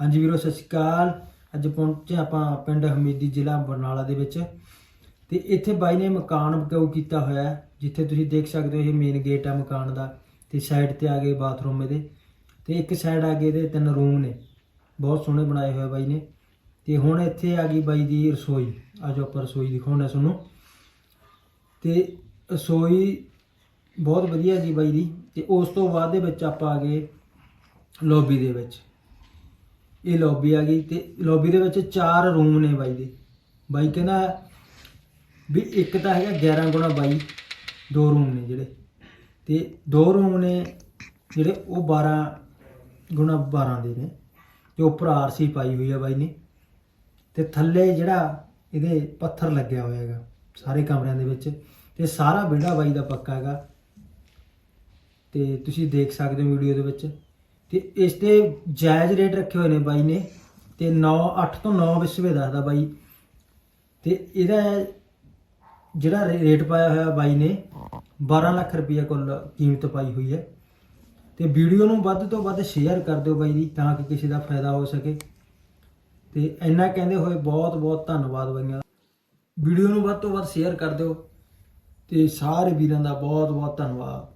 ਹਾਂਜੀ ਵੀਰੋ, ਸਤਿ ਸ਼੍ਰੀ ਅਕਾਲ। ਅੱਜ ਪਹੁੰਚੇ ਆਪਾਂ ਪਿੰਡ ਹਮੀਦੀ ਜ਼ਿਲ੍ਹਾ ਬਰਨਾਲਾ ਦੇ ਵਿੱਚ। ਤੇ ਇੱਥੇ ਬਾਈ ਨੇ ਮਕਾਨ ਬਕਾਊ ਕੀਤਾ ਹੋਇਆ ਜਿੱਥੇ ਤੁਸੀਂ ਦੇਖ ਸਕਦੇ ਹੋ ਇਹ ਮੇਨ ਗੇਟ ਆ ਮਕਾਨ ਦਾ। ਤੇ ਸਾਈਡ ਤੇ ਆ ਗਏ ਬਾਥਰੂਮ ਇਹਦੇ। ਤੇ ਇੱਕ ਸਾਈਡ ਆ ਗਏ ਇਹਦੇ ਤਿੰਨ ਰੂਮ ਨੇ। ਬਹੁਤ ਸੋਹਣੇ ਬਣਾਏ ਹੋਏ ਬਾਈ ਨੇ। ਤੇ ਹੁਣ ਇੱਥੇ ਆ ਗਈ ਬਾਈ ਦੀ ਰਸੋਈ। ਆਜੋ ਆਪਾਂ ਰਸੋਈ ਦਿਖਾਉਣਾ ਤੁਹਾਨੂੰ। ਤੇ ਰਸੋਈ ਬਹੁਤ ਵਧੀਆ ਜੀ ਬਾਈ ਦੀ। ਤੇ ਉਸ ਤੋਂ ਬਾਅਦ ਦੇ ਵਿੱਚ ਆਪਾਂ ਆ ਗਏ ਲੌਬੀ ਦੇ ਵਿੱਚ। ਇਹ ਲੌਬੀ ਆ ਗਈ ਤੇ ਲੌਬੀ ਦੇ ਵਿੱਚ ਚਾਰ ਰੂਮ ਨੇ ਬਾਈ ਦੇ। ਬਾਈ ਕਹਿੰਦਾ ਵੀ ਇੱਕ ਤਾਂ ਹੈਗਾ 11 ਗੁਣਾ 22 ਦੋ ਰੂਮ ਨੇ ਜਿਹੜੇ। ਤੇ ਦੋ ਰੂਮ ਨੇ ਜਿਹੜੇ ਉਹ 12 ਗੁਣਾ 12 ਦੇ ਨੇ, ਤੇ ਉੱਪਰ ਆਰਸੀ ਪਾਈ ਹੋਈ ਆ ਬਾਈ ਨੇ। ਤੇ ਥੱਲੇ ਜਿਹੜਾ ਇਹਦੇ ਪੱਥਰ ਲੱਗਿਆ ਹੋਇਆ ਹੈਗਾ, ਸਾਰੇ ਕਮਰਿਆਂ ਦੇ ਵਿੱਚ। ਤੇ ਸਾਰਾ ਵਿਹੜਾ ਬਾਈ ਦਾ ਪੱਕਾ ਹੈਗਾ। ਤੇ ਤੁਸੀਂ ਦੇਖ ਸਕਦੇ ਹੋ ਵੀਡੀਓ ਦੇ ਵਿੱਚ। ਤੇ ਇਸ ਤੇ ਜਾਇਜ਼ ਰੇਟ ਰੱਖੇ ਹੋਏ ਨੇ ਬਾਈ ਨੇ ਤੇ 9 8 ਤੋਂ 9 ਵਿਸਵੇ ਦੱਸਦਾ ਬਾਈ। ਤੇ ਇਹਦਾ ਜਿਹੜਾ ਰੇ- ਰੇਟ ਪਾਇਆ ਹੋਇਆ ਬਾਈ ਨੇ 12 ਲੱਖ ਰੁਪਏ ਕੁੱਲ ਕੀਮਤ ਪਾਈ ਹੋਈ ਹੈ। ਤੇ ਵੀਡੀਓ ਨੂੰ ਵੱਧ ਤੋਂ ਵੱਧ ਸ਼ੇਅਰ ਕਰ ਦਿਓ ਬਾਈ ਜੀ ਤਾਂ ਕਿ ਕਿਸੇ ਦਾ ਫਾਇਦਾ ਹੋ ਸਕੇ। ਤੇ ਇੰਨਾ ਕਹਿੰਦੇ ਹੋਏ ਬਹੁਤ ਬਹੁਤ ਧੰਨਵਾਦ ਬਾਈਆਂ ਵੀਡੀਓ ਨੂੰ ਵੱਧ ਤੋਂ ਵੱਧ ਸ਼ੇਅਰ ਕਰ ਦਿਓ ਤੇ ਸਾਰੇ ਵੀਰਾਂ ਦਾ ਬਹੁਤ ਬਹੁਤ ਧੰਨਵਾਦ।